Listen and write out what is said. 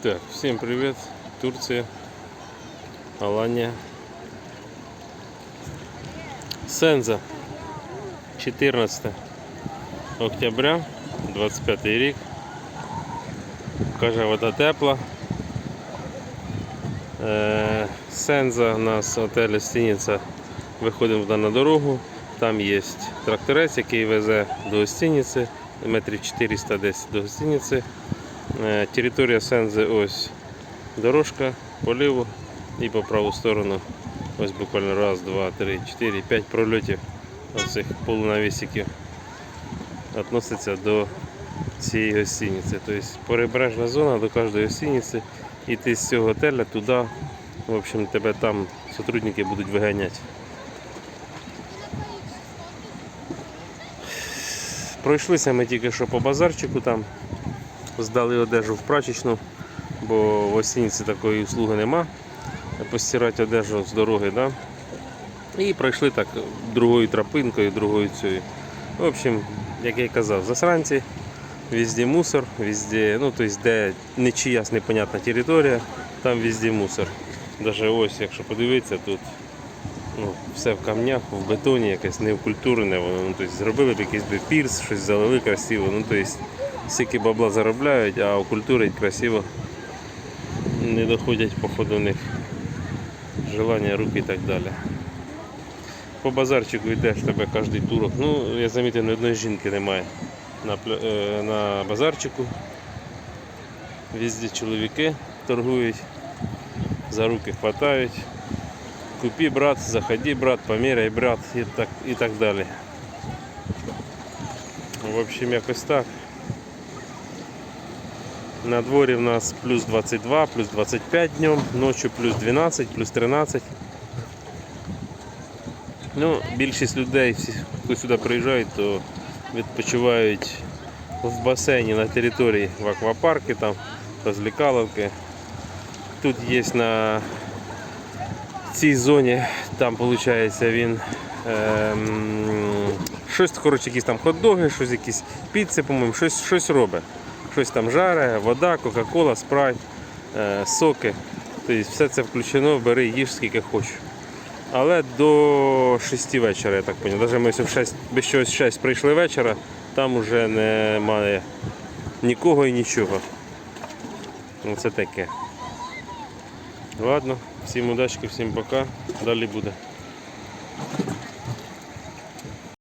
Так, всем привет. Турция, Алания. Сенза. 14 октября, 25 рік. Каже, вода тепла. Е, Сенза у нас отель гостиниця. Виходимо на дорогу. Там є тракторець, який везе до гостиниці, метрів 400 десь до гостиниці. Е, Територія Сензи ось дорожка по ліву і по праву сторону. Ось буквально раз, два, три, чотири, п'ять прольотів оцих полунавісиків відноситься до цієї гостиниці. Тобто перебережна зона до кожної гостиниці. І ти з цього готеля туди, в общем, тебе там сотрудники будуть виганяти. Пройшлися ми тільки що по базарчику там, здали одежу в прачечну, бо в гостиниці такої услуги нема. Постирати одежу з дороги, да? І пройшли так другою тропинкою, другою цією. В общем, як я й казав, засранці, везде мусор, везде, ну тобто де нечиясь непонятна територія, там везде мусор. Даже ось, якщо подивитися, тут ну, все в камнях, в бетоні, якесь неокультурене, воно, ну, тобто зробили б якийсь би пірс, щось залили красиво, ну тобто стільки бабла заробляють, а окультурить красиво не доходять походу у них желання руки і так далі. По базарчику йдеш тебе кожний турок. Ну, я замітив, ні одної жінки немає на, е, на базарчику. Везде чоловіки торгують, за руки хватають. Купи, брат, заходи, брат, поміряй, брат, і так, і так далі. В общем, якось так. На дворі в нас плюс 22, плюс 25 днем, ночі плюс 12, плюс 13. Ну, більшість людей, хто сюди приїжджають, то відпочивають в басейні на території в аквапарки, там розвлікаловки. Тут є на цій зоні, там виходить він ем, щось, коротше, якісь там хот-доги, щось якісь піци, по-моєму, щось, щось робить. Щось там жаре, вода, кока-кола, спрайт, е, соки. Тобто все це включено, бери, їж скільки хочеш. Але до 6 вечора, я так поняв. Навіть ми в 6, без чогось 6 прийшли вечора, там вже немає нікого і нічого. Ну це таке. Ладно, всім удачки, всім пока. Далі буде.